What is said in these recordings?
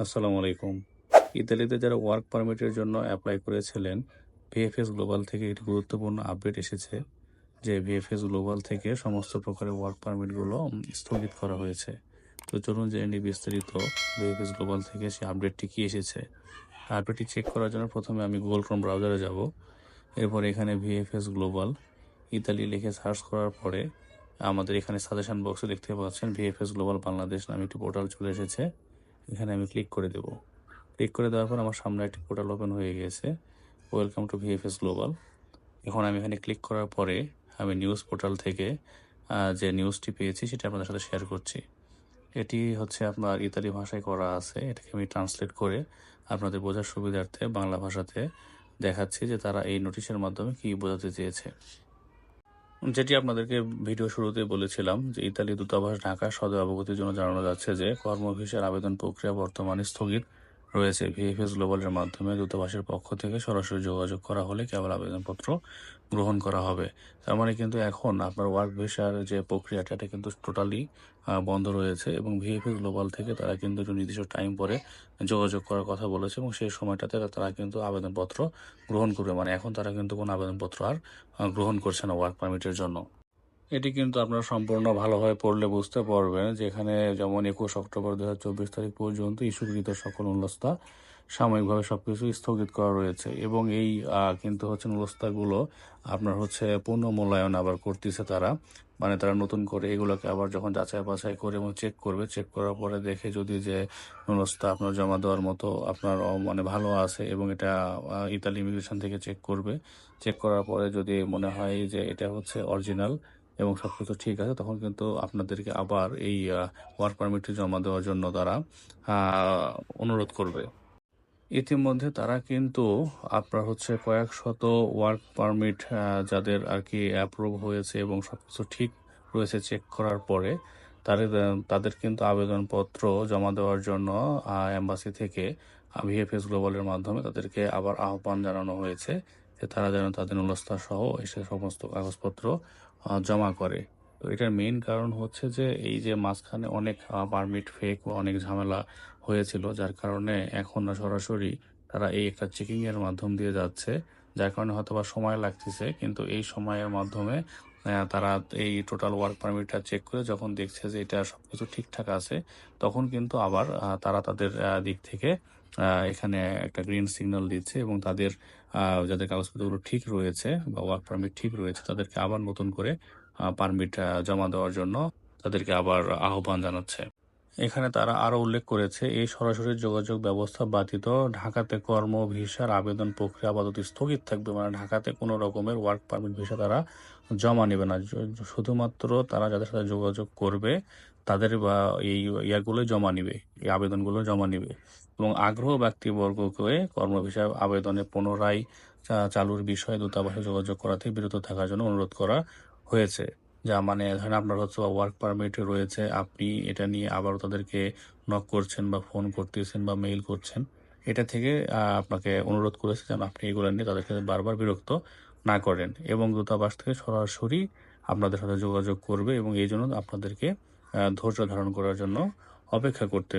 আসসালামু আলাইকুম। ইতালিতে যারা ওয়ার্ক পারমিটের জন্য অ্যাপ্লাই করেছিলেন ভিএফএস গ্লোবাল থেকে একটি গুরুত্বপূর্ণ আপডেট এসেছে, যে ভিএফএস গ্লোবাল থেকে সমস্ত প্রকারের ওয়ার্ক পারমিটগুলো স্থগিত করা হয়েছে। তো চলুন জেনে নিই বিস্তারিত ভিএফএস গ্লোবাল থেকে সেই আপডেটটি কী এসেছে। আপডেটটি চেক করার জন্য প্রথমে আমি গুগল ক্রোম ব্রাউজারে যাব। এরপর এখানে ভিএফএস গ্লোবাল ইতালি লিখে সার্চ করার পরে আমাদের এখানে সাজেশন বক্সে দেখতে পাচ্ছেন ভিএফএস গ্লোবাল বাংলাদেশ নামে একটি পোর্টাল চলে এসেছে। এখানে আমি ক্লিক করে দেব। ক্লিক করে দেওয়ার পর আমার সামনে একটি পোর্টাল ওপেন হয়ে গিয়েছে। ওয়েলকাম টু ভিএফএস গ্লোবাল এখন আমি এখানে ক্লিক করার পরে আমি নিউজ পোর্টাল থেকে যে নিউজটি পেয়েছি সেটা আপনাদের সাথে শেয়ার করছি। এটি হচ্ছে আপনার ইতালি ভাষায় করা আছে। এটাকে আমি ট্রান্সলেট করে আপনাদের বোঝার সুবিধার্থে বাংলা ভাষাতে দেখাচ্ছি যে তারা এই নোটিশের মাধ্যমে কী বোঝাতে চেয়েছে। যেটি আপনাদেরকে ভিডিও শুরুতে বলেছিলাম যে ইতালি দূতাবাস ঢাকা সদয় অবগতির জন্য জানানো যাচ্ছে যে কর্মভিসার আবেদন প্রক্রিয়া বর্তমানে স্থগিত। রয়েছে। ভিএফএস গ্লোবালের মাধ্যমে দূতাবাসের পক্ষ থেকে সরাসরি যোগাযোগ করা হলে কেবল আবেদনপত্র গ্রহণ করা হবে। তার মানে কিন্তু এখন আপনার ওয়ার্ক ভিসার যে প্রক্রিয়াটা, এটা কিন্তু টোটালি বন্ধ রয়েছে এবং ভিএফএস গ্লোবাল থেকে তারা কিন্তু একটু নির্দিষ্ট টাইম পরে যোগাযোগ করার কথা বলেছে এবং সেই সময়টাতে তারা কিন্তু আবেদনপত্র গ্রহণ করবে। মানে এখন তারা কিন্তু কোনো আবেদনপত্র আর গ্রহণ করছে না ওয়ার্ক পারমিটের জন্য। এটি কিন্তু আপনারা সম্পূর্ণ ভালোভাবে পড়লে বুঝতে পারবেন যে এখানে যেমন একুশ অক্টোবর দু হাজার চব্বিশ তারিখ পর্যন্ত ইস্যুকৃত সকল নুলস্তা সাময়িকভাবে সবকিছু স্থগিত করা রয়েছে এবং এই কিন্তু হচ্ছে নুলস্তাগুলো আপনার হচ্ছে পুনঃ মূল্যায়ন আবার করতেছে তারা। মানে তারা নতুন করে এগুলোকে আবার যখন যাচাই বাছাই করে এবং চেক করবে চেক করার পরে দেখে যদি যে নুলস্তা আপনার জমা দেওয়ার মতো আপনার মানে ভালো আছে এবং এটা ইতালি ইমিগ্রেশন থেকে চেক করবে। চেক করার পরে যদি মনে হয় যে এটা হচ্ছে অরিজিনাল এবং সব কিছু ঠিক আছে, তখন কিন্তু আপনাদেরকে আবার এই ওয়ার্ক পারমিটটি জমা দেওয়ার জন্য তারা অনুরোধ করবে। ইতিমধ্যে তারা কিন্তু আপনার হচ্ছে কয়েক শত ওয়ার্ক পারমিট যাদের আর কি অ্যাপ্রুভ হয়েছে এবং সব কিছু ঠিক রয়েছে চেক করার পরে, তাদের তাদের কিন্তু আবেদনপত্র জমা দেওয়ার জন্য এম্বাসি থেকে ভিএফএস গ্লোবালের মাধ্যমে তাদেরকে আবার আহ্বান জানানো হয়েছে। যে তারা যেন তাদের নুলস্থা সহ এসে সমস্ত কাগজপত্র জমা করে। তো এটার মেইন কারণ হচ্ছে যে, এই যে মাঝখানে অনেক পারমিট ফেক বা অনেক ঝামেলা হয়েছিল, যার কারণে এখন না সরাসরি তারা এই একটা চেকিংয়ের মাধ্যম দিয়ে যাচ্ছে, যার কারণে হয়তো বা সময় লাগতেছে, কিন্তু এই সময়ের মাধ্যমে তারা এই টোটাল ওয়ার্ক পারমিটটা চেক করে যখন দেখছে যে এটা সবকিছু ঠিকঠাক আছে, তখন কিন্তু আবার তারা তাদের দিক থেকে এখানে একটা গ্রিন সিগন্যাল দিচ্ছে এবং তাদের যাদের কাগজপত্রগুলো ঠিক রয়েছে বা ওয়ার্ক পারমিট ঠিক রয়েছে, তাদেরকে আবার নতুন করে পারমিট জমা দেওয়ার জন্য তাদেরকে আবার আহ্বান জানাচ্ছে। এখানে তারা আরও উল্লেখ করেছে, এই সরাসরি যোগাযোগ ব্যবস্থা ব্যতীত ঢাকাতে কর্ম, ভিসার আবেদন প্রক্রিয়া আপাতত স্থগিত থাকবে মানে ঢাকাতে কোনো রকমের ওয়ার্ক পারমিট ভিসা তারা জমা নেবে না। শুধুমাত্র তারা যাদের সাথে যোগাযোগ করবে, তাদের বা এই ইয়াগুলো জমা নিবে, এই আবেদনগুলো জমা নিবে। এবং আগ্রহ ব্যক্তিবর্গকে কর্ম, ভিসা আবেদনে পুনরায় চালুর বিষয়ে দূতাবাসে যোগাযোগ করা থেকে বিরত থাকার জন্য অনুরোধ করা হয়েছে। যা মানে ধরেন আপনার হচ্ছে ওয়ার্ক পারমিট রয়েছে, আপনি এটা নিয়ে আবারও তাদেরকে নক করছেন বা ফোন করতেছেন বা মেইল করছেন, এটা থেকে আপনাকে অনুরোধ করেছে যেন আপনি এগুলো নিয়ে তাদেরকে বারবার বিরক্ত না করেন এবং দূতাবাস থেকে সরাসরি আপনাদের সাথে যোগাযোগ করবে এবং এই জন্য আপনাদেরকে ধৈর্য ধারণ করার জন্য অপেক্ষা করতে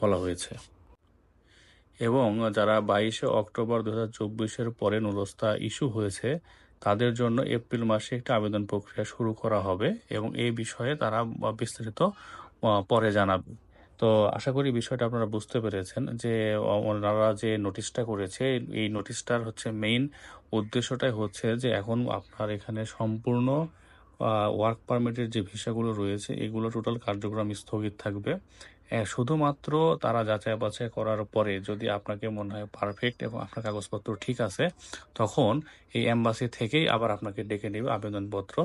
বলা হয়েছে। এবং যারা বাইশে অক্টোবর দু হাজার চব্বিশের পরে নুরস্তা ইস্যু হয়েছে তাদের জন্য এপ্রিল মাসে একটা আবেদন প্রক্রিয়া শুরু করা হবে এবং এই বিষয়ে তারা বিস্তারিত পরে জানাবে। তো আশা করি বিষয়টা আপনারা বুঝতে পেরেছেন যে ওনারা যে নোটিশটা করেছে, এই নোটিশটার হচ্ছে মেইন উদ্দেশ্যটাই হচ্ছে যে এখন আপনার এখানে সম্পূর্ণ ওয়ার্ক পারমিটের যে ভিসাগুলো রয়েছে, এগুলো টোটাল কার্যক্রম স্থগিত থাকবে। শুধুমাত্র তারা যাচাই বাছাই করার পরে যদি আপনাকে মনে হয় পারফেক্ট এবং আপনার কাগজপত্র ঠিক আছে, তখন এই অ্যাম্বাসি থেকেই আবার আপনাকে ডেকে নেবে আবেদনপত্র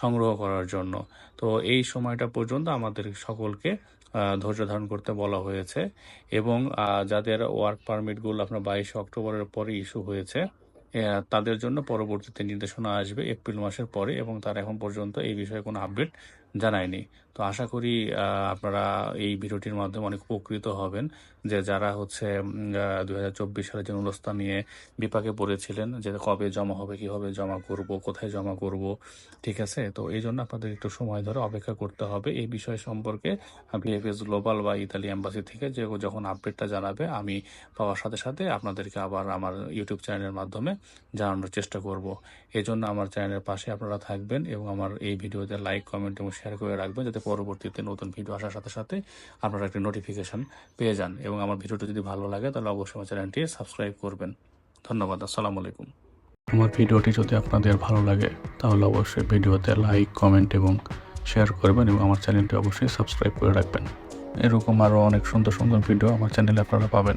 সংগ্রহ করার জন্য। তো এই সময়টা পর্যন্ত আমাদের সকলকে ধৈর্য ধারণ করতে বলা হয়েছে এবং যাদের ওয়ার্ক পারমিটগুলো আপনার বাইশে অক্টোবরের পরে ইস্যু হয়েছে তাদের জন্য পরবর্তীতে নির্দেশনা আসবে এপ্রিল মাসের পরে এবং তার এখন পর্যন্ত এই বিষয়ে কোনো আপডেট জানায়নি। তো আশা করি আপনারা এই ভিডিওটির মাধ্যমে অনেক উপকৃত হবেন যে যারা হচ্ছে দুই হাজার চব্বিশ সালে যে নুরস্তা নিয়ে বিপাকে পড়েছিলেন যে কবে জমা হবে, কীভাবে জমা করব, কোথায় জমা করব, ঠিক আছে? তো এই জন্য আপনাদের একটু সময় ধরে অপেক্ষা করতে হবে। এই বিষয় সম্পর্কে ভিএফএস গ্লোবাল বা ইতালি এম্বাসি থেকে যে যখন আপডেটটা জানাবে, আমি পাওয়ার সাথে সাথে আপনাদেরকে আবার আমার ইউটিউব চ্যানেলের মাধ্যমে জানানোর চেষ্টা করব। এই জন্য আমার চ্যানেলের পাশে আপনারা থাকবেন এবং আমার এই ভিডিওতে লাইক কমেন্ট এবং শেয়ার করে রাখবেন যাতে পরবর্তীতে নতুন ভিডিও আসার সাথে সাথে আপনারা একটি নোটিফিকেশন পেয়ে যান এবং আমার ভিডিওটি যদি ভালো লাগে তাহলে অবশ্যই আমার চ্যানেলটি সাবস্ক্রাইব করবেন। ধন্যবাদ, আসসালামু আলাইকুম। আমার ভিডিওটি যদি আপনাদের ভালো লাগে তাহলে অবশ্যই ভিডিওতে লাইক কমেন্ট এবং শেয়ার করবেন এবং আমার চ্যানেলটি অবশ্যই সাবস্ক্রাইব করে রাখবেন। এরকম আরও অনেক সুন্দর সুন্দর ভিডিও আমার চ্যানেলে আপনারা পাবেন।